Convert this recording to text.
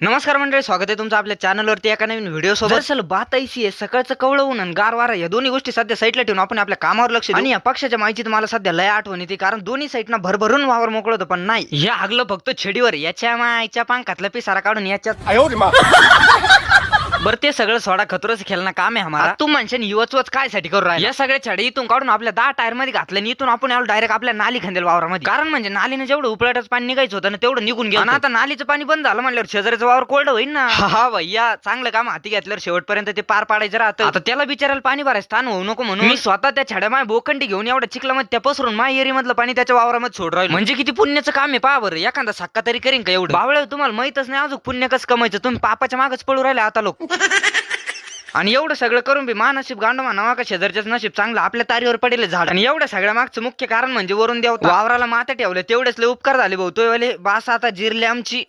नमस्कार मंडळी स्वागत आहे तुमचं आपल्या चॅनलवरती एका नवीन व्हिडिओ सोबत. असेल बात ऐशी आहे सकाळचं कवळ ऊन आणि गारवारा या दोन्ही गोष्टी सध्या साईटला ठेवून आपण आपल्या कामावर लक्ष आणि या पक्षाच्या माहिती तुम्हाला सध्या लय आठवण येते कारण दोन्ही साईटना भरभरून वावर मोकळ होतं पण नाही. या आगलं फक्त छेडीवर. याच्या मायच्या पांकातला पिसारा काढून याच्यात बरं ते सगळं सोडा खतरच खेळणं काम आहे हमारा तू म्हणशील युवच काय साठी करू राहिला? या सगळ्या छडे इथून काढून आपल्या दहा टायरमध्ये घातले आणि इथून आपण डायरेक्ट आपल्या नाली खांदेल वावरामध्ये. कारण म्हणजे नालीनं जेवढं उपळटच पाणी निघायचं होतं ना तेवढं निघून गेलं आता नालीचं पाणी बंद झालं म्हणल्यावर शेजाऱ्याचं वावर कोरडं होईल ना? हा भैया चांगलं काम हाती घेतल्यावर शेवटपर्यंत ते पार पाडायचं राहतं. आता त्याला बिचारायला पाणी भरायचं स्थान होऊ नको म्हणून. मी स्वतः त्या छड्या माय बोकंडी घेऊन एवढ्या चिखलामध्ये त्या पसरून माय एरी मधलं पाणी त्याच्या वावरामध्ये सोड राहिलं. म्हणजे किती पुण्याचं काम आहे पहा बरं एखादा सक्का तरी करीन का एवढं? बावळ तुम्हाला माहितच नाही अजून पुण्य कसं कमायचं तुम्ही पापाच्या मागच पळू राहिले आता लोक. आणि एवढं सगळं करून बी महानशीब गांडो म्हणावा का शेजारच्याच नशीब चांगलं आपल्या तारीवर पडेल झाड. आणि एवढ्या सगळ्या मागचं मुख्य कारण म्हणजे वरून देव वावराला माता ठेवलं तेवढेच लय उपकार झाले भाऊ. तो वाले बास आता जिरले आमची.